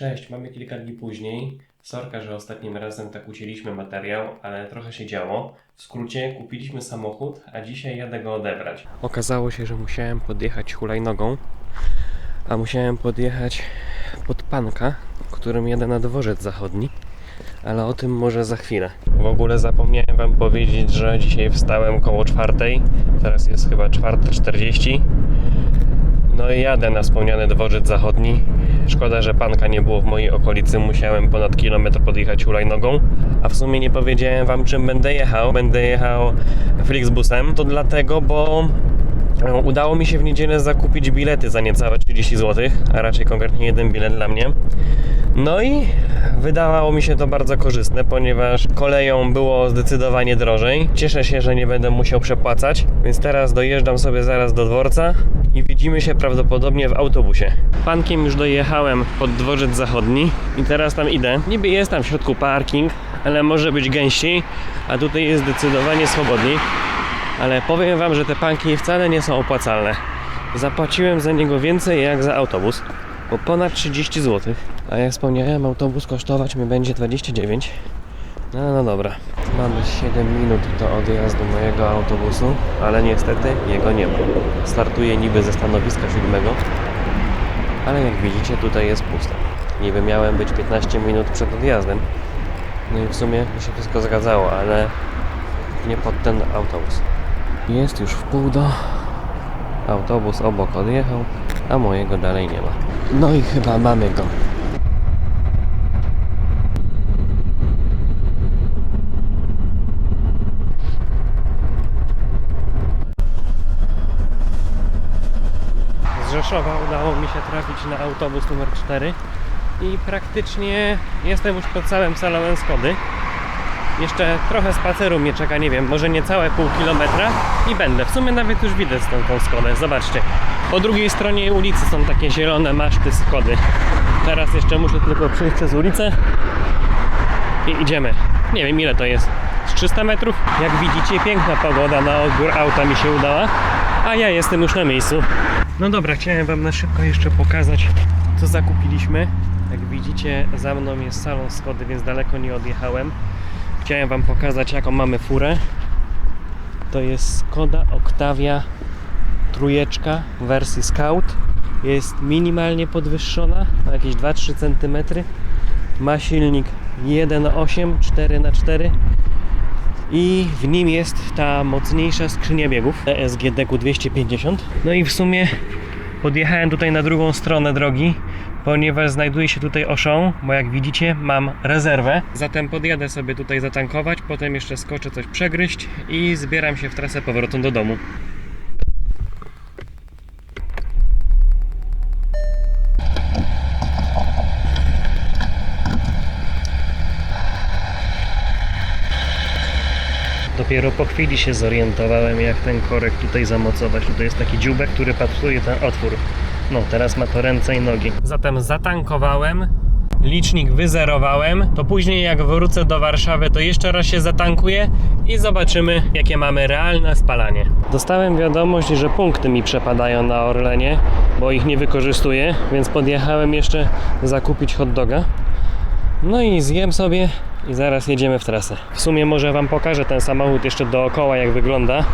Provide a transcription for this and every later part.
Cześć, mamy kilka dni później. Sorka, że ostatnim razem tak ucięliśmy materiał, ale trochę się działo. W skrócie, kupiliśmy samochód, a dzisiaj jadę go odebrać. Okazało się, że musiałem podjechać hulajnogą, a musiałem podjechać pod Panka, którym jadę na dworzec zachodni. Ale o tym może za chwilę. W ogóle zapomniałem Wam powiedzieć, że dzisiaj wstałem koło czwartej. Teraz jest chyba 4.40. No i jadę na wspomniany dworzec zachodni. Szkoda, że panka nie było w mojej okolicy. Musiałem ponad kilometr podjechać hulajnogą. A w sumie nie powiedziałem wam czym będę jechał. Będę jechał Flixbusem. To dlatego, bo udało mi się w niedzielę zakupić bilety za niecałe 30 zł, a raczej konkretnie jeden bilet dla mnie. No i wydawało mi się to bardzo korzystne, ponieważ koleją było zdecydowanie drożej. Cieszę się, że nie będę musiał przepłacać, więc teraz dojeżdżam sobie zaraz do dworca i widzimy się prawdopodobnie w autobusie. Pankiem już dojechałem pod dworzec zachodni i teraz tam idę. Niby jest tam w środku parking, ale może być gęściej, a tutaj jest zdecydowanie swobodniej. Ale powiem wam, że te panki wcale nie są opłacalne. Zapłaciłem za niego więcej jak za autobus, bo ponad 30 zł. A jak wspomniałem, autobus kosztować mi będzie 29. No, no dobra. Mamy 7 minut do odjazdu mojego autobusu, ale niestety jego nie ma. Startuję niby ze stanowiska siódmego, ale jak widzicie tutaj jest pusto. Niby miałem być 15 minut przed odjazdem. No i w sumie by się wszystko zgadzało, ale nie pod ten autobus. Jest już w pół do. Autobus obok odjechał, a mojego dalej nie ma. No i chyba mamy go. Z Rzeszowa udało mi się trafić na autobus numer 4 i praktycznie jestem już pod całym salonem Skody. Jeszcze trochę spaceru mnie czeka, nie wiem, może niecałe pół kilometra i będę. W sumie nawet już widać tą, tą Skodę, zobaczcie. Po drugiej stronie ulicy są takie zielone maszty Skody. Teraz jeszcze muszę tylko przejść przez ulicę i idziemy. Nie wiem ile to jest. Z 300 metrów? Jak widzicie, piękna pogoda na odbiór auta mi się udała, a ja jestem już na miejscu. No dobra, chciałem Wam na szybko jeszcze pokazać, co zakupiliśmy. Jak widzicie, za mną jest salon Skody, więc daleko nie odjechałem. Chciałem Wam pokazać, jaką mamy furę. To jest Skoda Octavia trójeczka w wersji Scout. Jest minimalnie podwyższona, o jakieś 2-3 cm. Ma silnik 1.8 4x4 i w nim jest ta mocniejsza skrzynia biegów ESG DQ 250. No i w sumie podjechałem tutaj na drugą stronę drogi, ponieważ znajduje się tutaj Auchan, bo jak widzicie mam rezerwę. Zatem podjadę sobie tutaj zatankować, potem jeszcze skoczę coś przegryźć i zbieram się w trasę powrotem do domu. Dopiero po chwili się zorientowałem, jak ten korek tutaj zamocować. Tutaj jest taki dziubek, który patruje ten otwór. No, teraz ma to ręce i nogi. Zatem zatankowałem, licznik wyzerowałem, to później jak wrócę do Warszawy, to jeszcze raz się zatankuję i zobaczymy, jakie mamy realne spalanie. Dostałem wiadomość, że punkty mi przepadają na Orlenie, bo ich nie wykorzystuję, więc podjechałem jeszcze zakupić hot doga. No i zjem sobie i zaraz jedziemy w trasę. W sumie może Wam pokażę ten samochód jeszcze dookoła jak wygląda,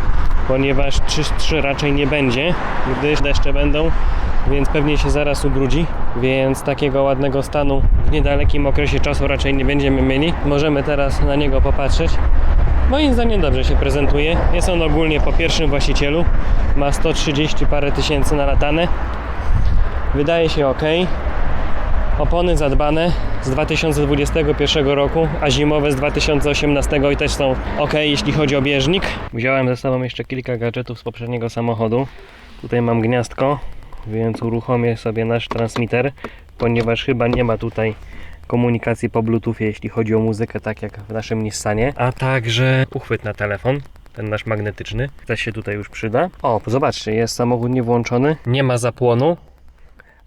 ponieważ 3 raczej nie będzie, gdyż deszcze będą, więc pewnie się zaraz ubrudzi, więc takiego ładnego stanu w niedalekim okresie czasu raczej nie będziemy mieli. Możemy teraz na niego popatrzeć. Moim zdaniem dobrze się prezentuje. Jest on ogólnie po pierwszym właścicielu. Ma 130 parę tysięcy nalatane. Wydaje się ok. Opony zadbane z 2021 roku, a zimowe z 2018 i też są ok, jeśli chodzi o bieżnik. Wziąłem ze sobą jeszcze kilka gadżetów z poprzedniego samochodu. Tutaj mam gniazdko, więc uruchomię sobie nasz transmitter, ponieważ chyba nie ma tutaj komunikacji po Bluetoothie, jeśli chodzi o muzykę, tak jak w naszym Nissanie, a także uchwyt na telefon. Ten nasz magnetyczny też się tutaj już przyda. O, zobaczcie, jest samochód niewłączony, nie ma zapłonu,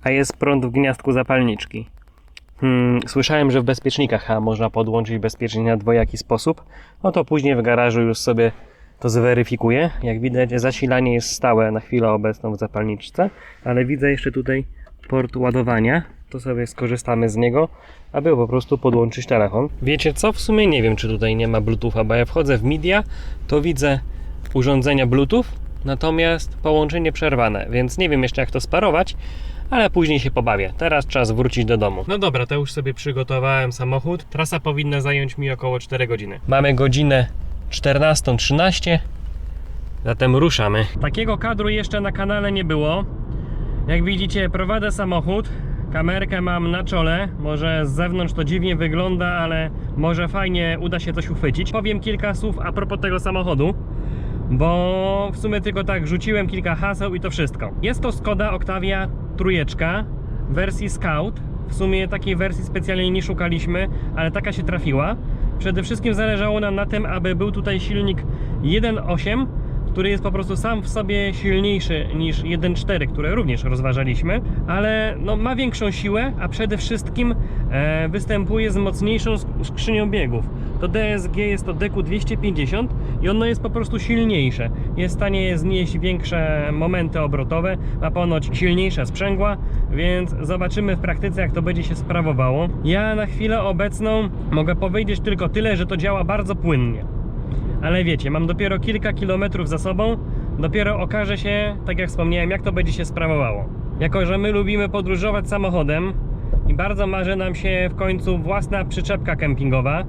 a jest prąd w gniazdku zapalniczki. Hmm, słyszałem, że w bezpiecznikach a, można podłączyć bezpiecznik na dwojaki sposób. No to później w garażu już sobie to zweryfikuję. Jak widać, zasilanie jest stałe na chwilę obecną w zapalniczce, ale widzę jeszcze tutaj port ładowania, to sobie skorzystamy z niego, aby po prostu podłączyć telefon. Wiecie co? W sumie nie wiem, czy tutaj nie ma Bluetootha, bo ja wchodzę w media, to widzę urządzenia Bluetooth, natomiast połączenie przerwane, więc nie wiem jeszcze jak to sparować, ale później się pobawię. Teraz czas wrócić do domu. No dobra, to już sobie przygotowałem samochód. Trasa powinna zająć mi około 4 godziny. Mamy godzinę 14.13, zatem ruszamy. Takiego kadru jeszcze na kanale nie było. Jak widzicie, prowadzę samochód. Kamerkę mam na czole. Może z zewnątrz to dziwnie wygląda, ale może fajnie uda się coś uchwycić. Powiem kilka słów a propos tego samochodu bo w sumie tylko tak rzuciłem kilka haseł i to wszystko. Jest to Skoda Octavia trójeczka wersji Scout. W sumie takiej wersji specjalnie nie szukaliśmy, ale taka się trafiła. Przede wszystkim zależało nam na tym, aby był tutaj silnik 1.8, który jest po prostu sam w sobie silniejszy niż 1.4, które również rozważaliśmy, ale no, ma większą siłę, a przede wszystkim e, występuje z mocniejszą sk- skrzynią biegów. To DSG jest to DQ250 i ono jest po prostu silniejsze. Jest w stanie znieść większe momenty obrotowe, ma ponoć silniejsze sprzęgła, więc zobaczymy w praktyce jak to będzie się sprawowało. Ja na chwilę obecną mogę powiedzieć tylko tyle, że to działa bardzo płynnie. Ale wiecie, mam dopiero kilka kilometrów za sobą, dopiero okaże się, tak jak wspomniałem, jak to będzie się sprawowało. Jako, że my lubimy podróżować samochodem i bardzo marzy nam się w końcu własna przyczepka kempingowa,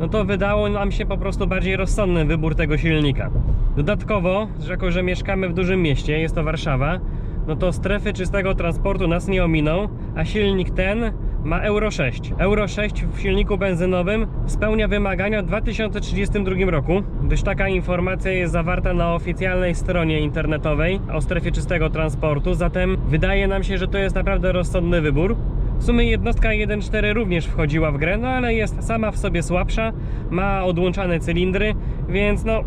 no to wydało nam się po prostu bardziej rozsądny wybór tego silnika. Dodatkowo, jako, że mieszkamy w dużym mieście, jest to Warszawa, no to strefy czystego transportu nas nie ominą, a silnik ten ma Euro 6. Euro 6 w silniku benzynowym spełnia wymagania w 2032 roku, gdyż taka informacja jest zawarta na oficjalnej stronie internetowej o strefie czystego transportu, zatem wydaje nam się, że to jest naprawdę rozsądny wybór. W sumie jednostka 1.4 również wchodziła w grę, no ale jest sama w sobie słabsza, ma odłączane cylindry, więc no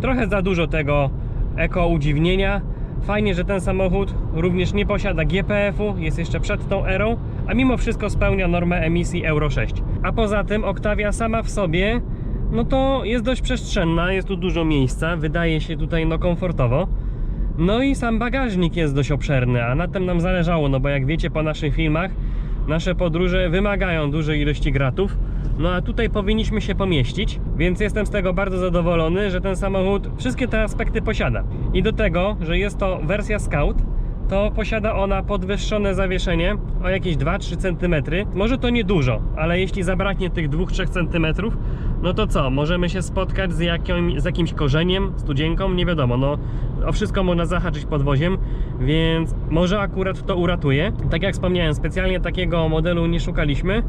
trochę za dużo tego eko udziwnienia. Fajnie, że ten samochód również nie posiada GPF-u, jest jeszcze przed tą erą, a mimo wszystko spełnia normę emisji Euro 6. A poza tym Octavia sama w sobie, no to jest dość przestrzenna, jest tu dużo miejsca, wydaje się tutaj no komfortowo. No i sam bagażnik jest dość obszerny, a na tym nam zależało, no bo jak wiecie po naszych filmach, nasze podróże wymagają dużej ilości gratów. No a tutaj powinniśmy się pomieścić, więc jestem z tego bardzo zadowolony, że ten samochód wszystkie te aspekty posiada. I do tego, że jest to wersja Scout, to posiada ona podwyższone zawieszenie o jakieś 2-3 cm. Może to niedużo, ale jeśli zabraknie tych 2-3 cm, no to co? Możemy się spotkać z, jakim, z jakimś korzeniem, studzienką, nie wiadomo. No, o wszystko można zahaczyć podwoziem, więc może akurat to uratuje. Tak jak wspomniałem, specjalnie takiego modelu nie szukaliśmy.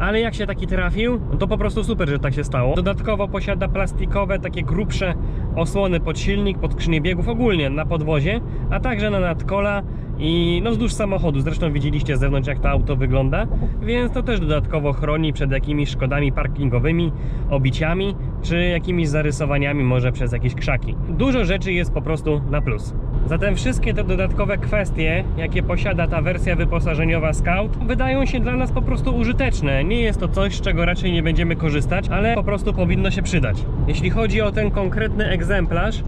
Ale jak się taki trafił, no to po prostu super, że tak się stało. Dodatkowo posiada plastikowe, takie grubsze osłony pod silnik, pod skrzynię biegów, ogólnie na podwozie, a także na nadkola i no wzdłuż samochodu. Zresztą widzieliście z zewnątrz jak to auto wygląda, więc to też dodatkowo chroni przed jakimiś szkodami parkingowymi, obiciami, czy jakimiś zarysowaniami może przez jakieś krzaki. Dużo rzeczy jest po prostu na plus. Zatem wszystkie te dodatkowe kwestie, jakie posiada ta wersja wyposażeniowa Scout, wydają się dla nas po prostu użyteczne. Nie jest to coś, z czego raczej nie będziemy korzystać, ale po prostu powinno się przydać. Jeśli chodzi o ten konkretny egzemplarz,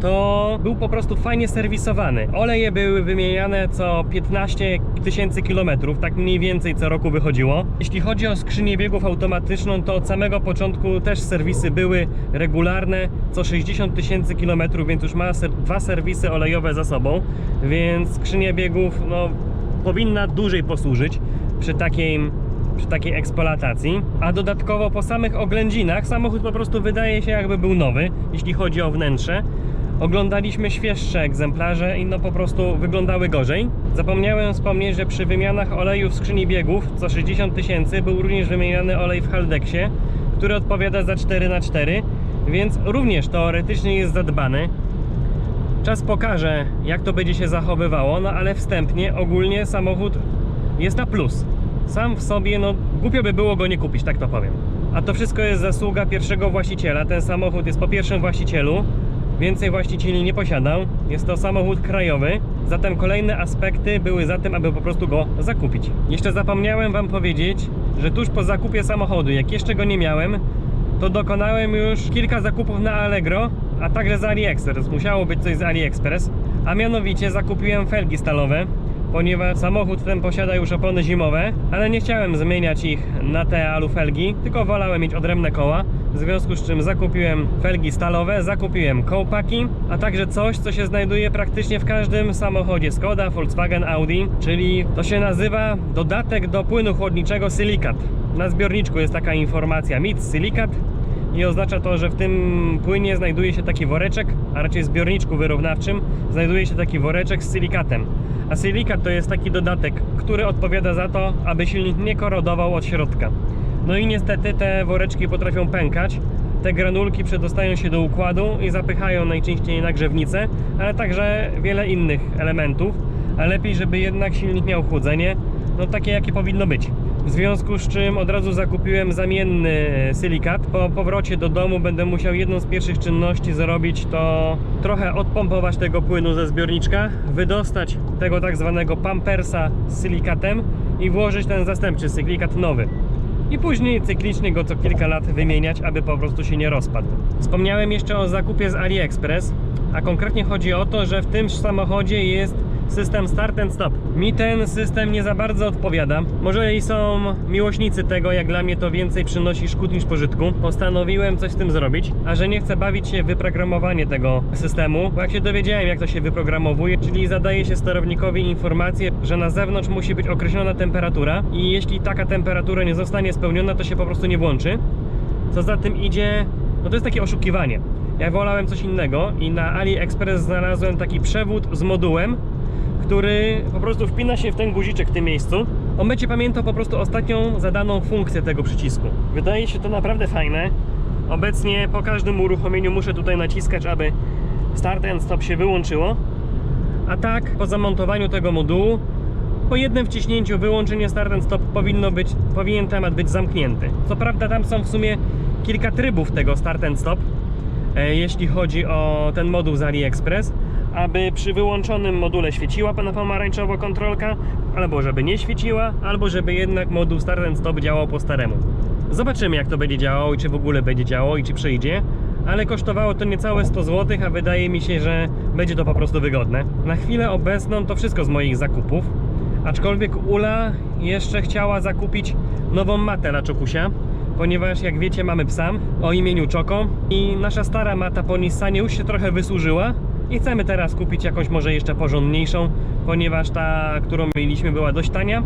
to był po prostu fajnie serwisowany. Oleje były wymieniane co 15 tysięcy kilometrów, tak mniej więcej co roku wychodziło. Jeśli chodzi o skrzynię biegów automatyczną, to od samego początku też serwisy były regularne, co 60 tysięcy kilometrów, więc już ma ser dwa serwisy olejowe za sobą, więc skrzynia biegów no, powinna dłużej posłużyć przy przy takiej eksploatacji, a dodatkowo po samych oględzinach samochód po prostu wydaje się jakby był nowy, jeśli chodzi o wnętrze. Oglądaliśmy świeższe egzemplarze i no po prostu wyglądały gorzej. Zapomniałem wspomnieć, że przy wymianach oleju w skrzyni biegów co 60 tysięcy był również wymieniany olej w Haldexie, który odpowiada za 4x4, więc również teoretycznie jest zadbany. Czas pokaże, jak to będzie się zachowywało, no ale wstępnie ogólnie samochód jest na plus. Sam w sobie, no głupio by było go nie kupić, tak to powiem. A to wszystko jest zasługa pierwszego właściciela. Ten samochód jest po pierwszym właścicielu. Więcej właścicieli nie posiadał. Jest to samochód krajowy. Zatem kolejne aspekty były za tym, aby po prostu go zakupić. Jeszcze zapomniałem Wam powiedzieć, że tuż po zakupie samochodu, jak jeszcze go nie miałem, to dokonałem już kilka zakupów na Allegro, a także z AliExpress. Musiało być coś z AliExpress. A mianowicie zakupiłem felgi stalowe ponieważ samochód ten posiada już opony zimowe, ale nie chciałem zmieniać ich na te alufelgi, tylko wolałem mieć odrębne koła. W związku z czym zakupiłem felgi stalowe, zakupiłem kołpaki, a także coś, co się znajduje praktycznie w każdym samochodzie Skoda, Volkswagen, Audi, czyli to się nazywa dodatek do płynu chłodniczego silikat. Na zbiorniczku jest taka informacja MIT silikat i oznacza to, że w tym płynie znajduje się taki woreczek, a raczej zbiorniczku wyrównawczym znajduje się taki woreczek z silikatem. A silikat to jest taki dodatek, który odpowiada za to, aby silnik nie korodował od środka. No i niestety te woreczki potrafią pękać. Te granulki przedostają się do układu i zapychają najczęściej nagrzewnicę, ale także wiele innych elementów. A lepiej, żeby jednak silnik miał chłodzenie, no takie jakie powinno być. W związku z czym od razu zakupiłem zamienny silikat. Po powrocie do domu będę musiał jedną z pierwszych czynności zrobić to trochę odpompować tego płynu ze zbiorniczka, wydostać tego tak zwanego pampersa z silikatem i włożyć ten zastępczy silikat nowy i później cyklicznie go co kilka lat wymieniać, aby po prostu się nie rozpadł. Wspomniałem jeszcze o zakupie z AliExpress, a konkretnie chodzi o to, że w tym samochodzie jest system start and stop. Mi ten system nie za bardzo odpowiada. Może i są miłośnicy tego, jak dla mnie to więcej przynosi szkód niż pożytku. Postanowiłem coś z tym zrobić, a że nie chcę bawić się w wyprogramowanie tego systemu, bo jak się dowiedziałem jak to się wyprogramowuje, czyli zadaje się sterownikowi informację, że na zewnątrz musi być określona temperatura i jeśli taka temperatura nie zostanie spełniona, to się po prostu nie włączy. Co za tym idzie, no to jest takie oszukiwanie. Ja wolałem coś innego i na AliExpress znalazłem taki przewód z modułem, który po prostu wpina się w ten guziczek w tym miejscu. On będzie pamiętał po prostu ostatnią zadaną funkcję tego przycisku. Wydaje się to naprawdę fajne. Obecnie po każdym uruchomieniu muszę tutaj naciskać, aby start and stop się wyłączyło. A tak, po zamontowaniu tego modułu, po jednym wciśnięciu wyłączenie start and stop powinno być, powinien temat być zamknięty. Co prawda tam są w sumie kilka trybów tego start and stop, e, jeśli chodzi o ten moduł z AliExpress, aby przy wyłączonym module świeciła na pomarańczowo kontrolka, albo żeby nie świeciła, albo żeby jednak moduł start and stop działał po staremu. Zobaczymy jak to będzie działało i czy w ogóle będzie działało i czy przyjdzie, ale kosztowało to niecałe 100 zł, a wydaje mi się, że będzie to po prostu wygodne. Na chwilę obecną to wszystko z moich zakupów, aczkolwiek Ula jeszcze chciała zakupić nową matę dla Czokusia, ponieważ jak wiecie mamy psa o imieniu Czoko i nasza stara mata po Nissanie już się trochę wysłużyła i chcemy teraz kupić jakąś może jeszcze porządniejszą, ponieważ ta, którą mieliśmy była dość tania.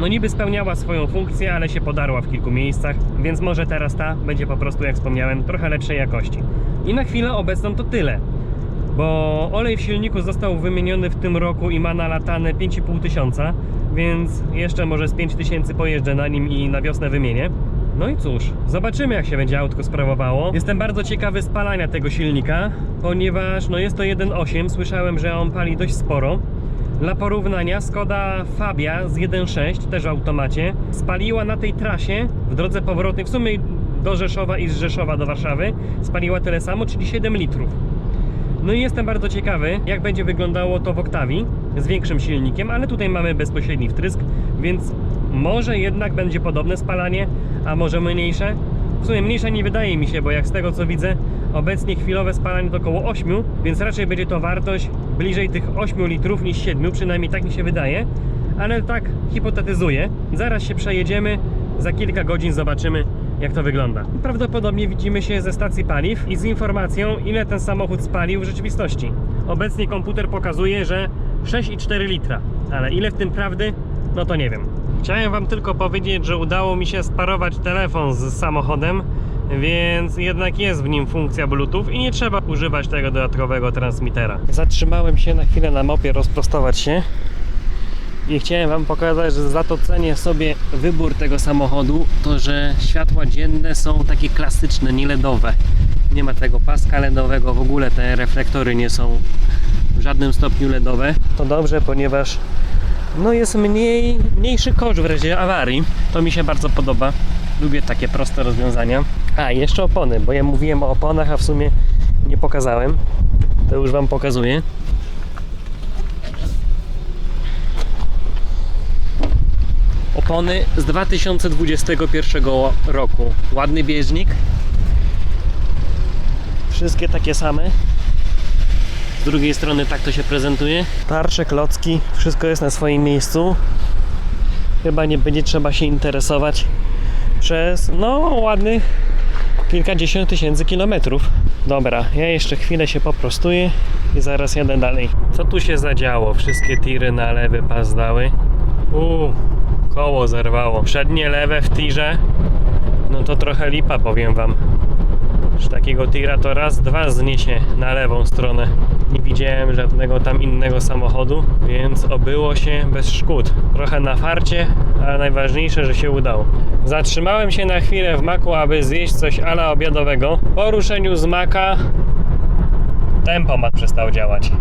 No niby spełniała swoją funkcję, ale się podarła w kilku miejscach, więc może teraz ta będzie po prostu, jak wspomniałem, trochę lepszej jakości. I na chwilę obecną to tyle, bo olej w silniku został wymieniony w tym roku i ma nalatane 5,5 tysiąca, więc jeszcze może z 5 tysięcy pojeżdżę na nim i na wiosnę wymienię. No i cóż, zobaczymy jak się będzie autko sprawowało. Jestem bardzo ciekawy spalania tego silnika, ponieważ no jest to 1.8, słyszałem, że on pali dość sporo. Dla porównania Skoda Fabia z 1.6, też w automacie, spaliła na tej trasie w drodze powrotnej, w sumie do Rzeszowa i z Rzeszowa do Warszawy, spaliła tyle samo, czyli 7 litrów. No i jestem bardzo ciekawy, jak będzie wyglądało to w Octavii z większym silnikiem, ale tutaj mamy bezpośredni wtrysk, więc może jednak będzie podobne spalanie, a może mniejsze. W sumie mniejsze nie wydaje mi się, bo jak z tego co widzę, obecnie chwilowe spalanie to około 8, więc raczej będzie to wartość bliżej tych 8 litrów niż 7, przynajmniej tak mi się wydaje. Ale tak hipotetyzuję. Zaraz się przejedziemy, za kilka godzin zobaczymy jak to wygląda. Prawdopodobnie widzimy się ze stacji paliw i z informacją ile ten samochód spalił w rzeczywistości. Obecnie komputer pokazuje, że 6,4 litra, ale ile w tym prawdy, no to nie wiem. Chciałem Wam tylko powiedzieć, że udało mi się sparować telefon z samochodem, więc jednak jest w nim funkcja Bluetooth i nie trzeba używać tego dodatkowego transmitera. Zatrzymałem się na chwilę na mopie rozprostować się i chciałem Wam pokazać, że za to cenię sobie wybór tego samochodu, to że światła dzienne są takie klasyczne, nie LEDowe. Nie ma tego paska LEDowego, w ogóle te reflektory nie są w żadnym stopniu LEDowe. To dobrze, ponieważ no jest mniej, mniejszy koszt w razie awarii. To mi się bardzo podoba. Lubię takie proste rozwiązania. A, jeszcze opony, bo ja mówiłem o oponach, a w sumie nie pokazałem. To już Wam pokazuję. Opony z 2021 roku. Ładny bieżnik. Wszystkie takie same. Z drugiej strony tak to się prezentuje. Tarcze, klocki, wszystko jest na swoim miejscu. Chyba nie będzie trzeba się interesować przez, no, ładnych kilkadziesiąt tysięcy kilometrów. Dobra, ja jeszcze chwilę się poprostuję i zaraz jadę dalej. Co tu się zadziało? Wszystkie tiry na lewy pas dały. Uuu, koło zerwało. Przednie lewe w tirze. No to trochę lipa, powiem wam. Że takiego tira to raz, dwa zniesie na lewą stronę. Nie widziałem żadnego tam innego samochodu, więc obyło się bez szkód. Trochę na farcie, ale najważniejsze, że się udało. Zatrzymałem się na chwilę w maku, aby zjeść coś ala obiadowego. Po ruszeniu z maka tempomat przestał działać.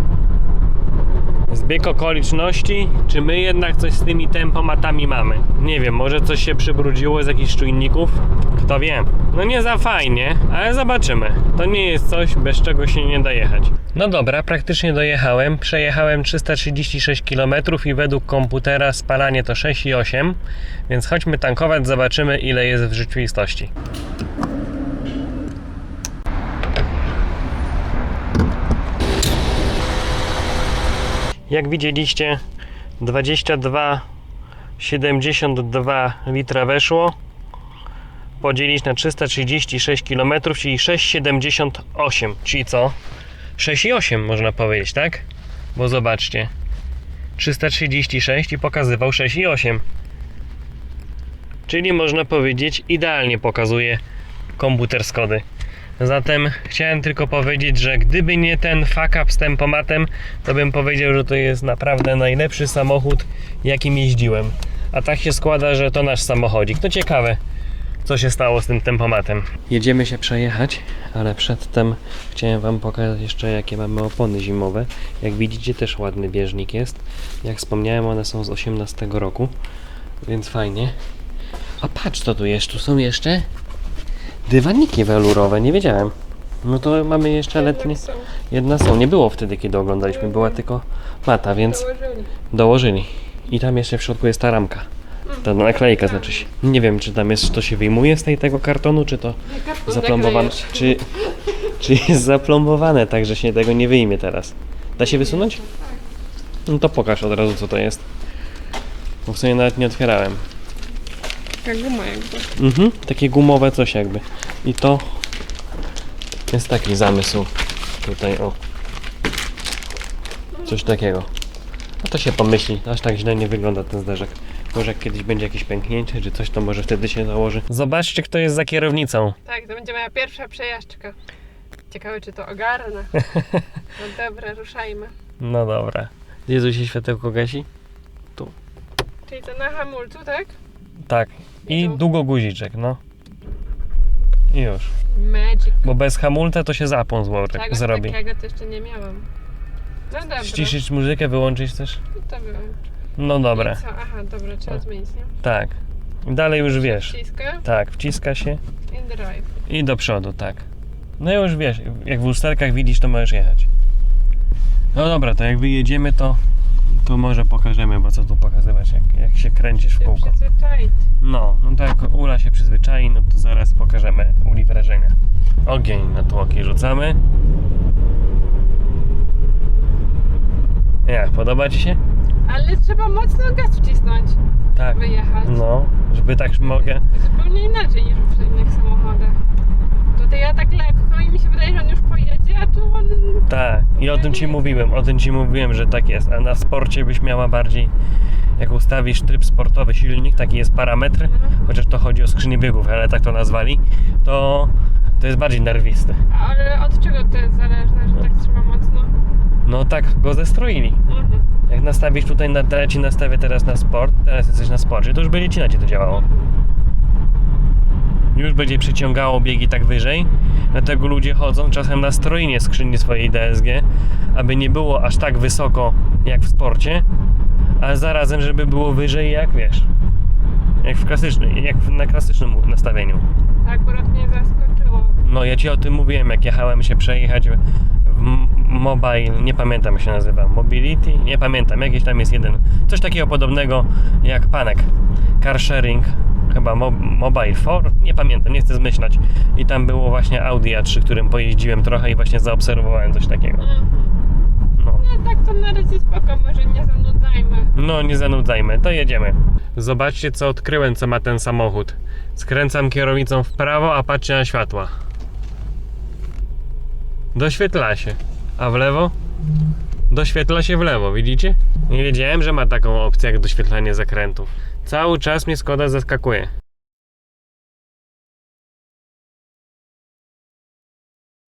Zbieg okoliczności, czy my jednak coś z tymi tempomatami mamy? Nie wiem, może coś się przybrudziło z jakichś czujników? Kto wie. No nie za fajnie, ale zobaczymy. To nie jest coś, bez czego się nie da jechać. No dobra, praktycznie dojechałem. Przejechałem 336 km i według komputera spalanie to 6,8, więc chodźmy tankować, zobaczymy ile jest w rzeczywistości. Jak widzieliście, 22,72 litra weszło. Podzielić na 336 km, czyli 6,78. Czyli co? 6,8 można powiedzieć, tak? Bo zobaczcie. 336 i pokazywał 6,8. Czyli można powiedzieć, idealnie pokazuje komputer Skody. Zatem chciałem tylko powiedzieć, że gdyby nie ten fuck up z tempomatem, to bym powiedział, że to jest naprawdę najlepszy samochód, jakim jeździłem. A tak się składa, że to nasz samochodzik. No ciekawe, co się stało z tym tempomatem. Jedziemy się przejechać, ale przedtem chciałem Wam pokazać jeszcze, jakie mamy opony zimowe. Jak widzicie, też ładny bieżnik jest. Jak wspomniałem, one są z 18 roku, więc fajnie. A patrz, co tu jest? Tu są jeszcze Dywaniki welurowe, nie wiedziałem. No to mamy jeszcze letnie. Jedna są, nie było wtedy, kiedy oglądaliśmy, była tylko mata, więc Dołożyli. dołożyli. I tam jeszcze w środku jest ta ramka. Ta naklejka znaczy się. Nie wiem, czy tam jest, czy to się wyjmuje z tej, tego kartonu, czy to Karton zaplombowane. Czy, czy jest zaplombowane, tak, że się tego nie wyjmie teraz. Da się wysunąć? No to pokaż od razu, co to jest. Bo w sumie nawet nie otwierałem. Taka guma jakby. Mhm, takie gumowe coś jakby. I to jest taki zamysł tutaj, o. Coś takiego. No to się pomyśli, aż tak źle nie wygląda ten zderzak. Może jak kiedyś będzie jakieś pęknięcie, czy coś, to może wtedy się założy. Zobaczcie, kto jest za kierownicą. Tak, to będzie moja pierwsza przejażdżka. Ciekawe, czy to ogarnę. No dobra, ruszajmy. No dobra. Jezu się światełko gasi? Czyli to na hamulcu, tak? Tak. I długo guziczek, no. I już. Magic. Bo bez hamulca to się zapłon złożek Czegoś zrobi. takiego to jeszcze nie miałam. No dobra. Ściszyć muzykę, wyłączyć też? No to było. No dobra. I co? Aha, dobra, trzeba zmienić, nie? Tak. Dalej już wiesz. Wciska Tak, wciska się i drive. i do przodu, tak. No już wiesz, jak w lusterkach widzisz, to możesz jechać. No dobra, to jak wyjedziemy, to, to może pokażemy, bo co tu pokazywać, jak, jak się kręcisz w kółko. przyzwyczaić. No, no to jak Ula się przyzwyczai, no to zaraz pokażemy Uli wrażenia. Ogień na tłoki rzucamy. Jak, podoba Ci się? Ale trzeba mocno gaz wcisnąć, Tak. jechać. No, żeby tak mogę. Zupełnie inaczej niż w innych samochodach. Tutaj ja tak lekko i mi się wydaje, że on już pojedzie, a tu on... Tak, i o tym ci mówiłem, o tym ci mówiłem, że tak jest. A na sporcie byś miała bardziej, jak ustawisz tryb sportowy, silnik, taki jest parametr, chociaż to chodzi o skrzynię biegów, ale tak to nazwali, to, to jest bardziej nerwisty. Ale od czego to jest zależne, że tak trzeba mocno? No tak go zestroili. Mhm. Jak nastawisz tutaj, na, teraz ci nastawię teraz na sport, teraz jesteś na sporcie, to już będzie ci na cię to działało. Już będzie przyciągało biegi tak wyżej, dlatego ludzie chodzą czasem na strojnie skrzyni swojej DSG, aby nie było aż tak wysoko jak w sporcie, ale zarazem, żeby było wyżej jak wiesz, jak w klasycznym, jak na klasycznym nastawieniu. To akurat mnie zaskoczyło. No ja ci o tym mówiłem, jak jechałem się przejechać w mobile, nie pamiętam jak się nazywa, mobility, nie pamiętam, jakiś tam jest jeden, coś takiego podobnego jak Panek, car sharing, chyba mo- mobile 4, nie pamiętam, nie chcę zmyślać i tam było właśnie Audi A3, którym pojeździłem trochę i właśnie zaobserwowałem coś takiego. Mhm. No tak to na razie spoko, może nie zanudzajmy. No, nie zanudzajmy, to jedziemy. Zobaczcie, co odkryłem, co ma ten samochód. Skręcam kierownicą w prawo, a patrzę na światła. Doświetla się. A w lewo? Doświetla się w lewo, widzicie? Nie wiedziałem, że ma taką opcję jak doświetlanie zakrętów. Cały czas mnie Skoda zaskakuje.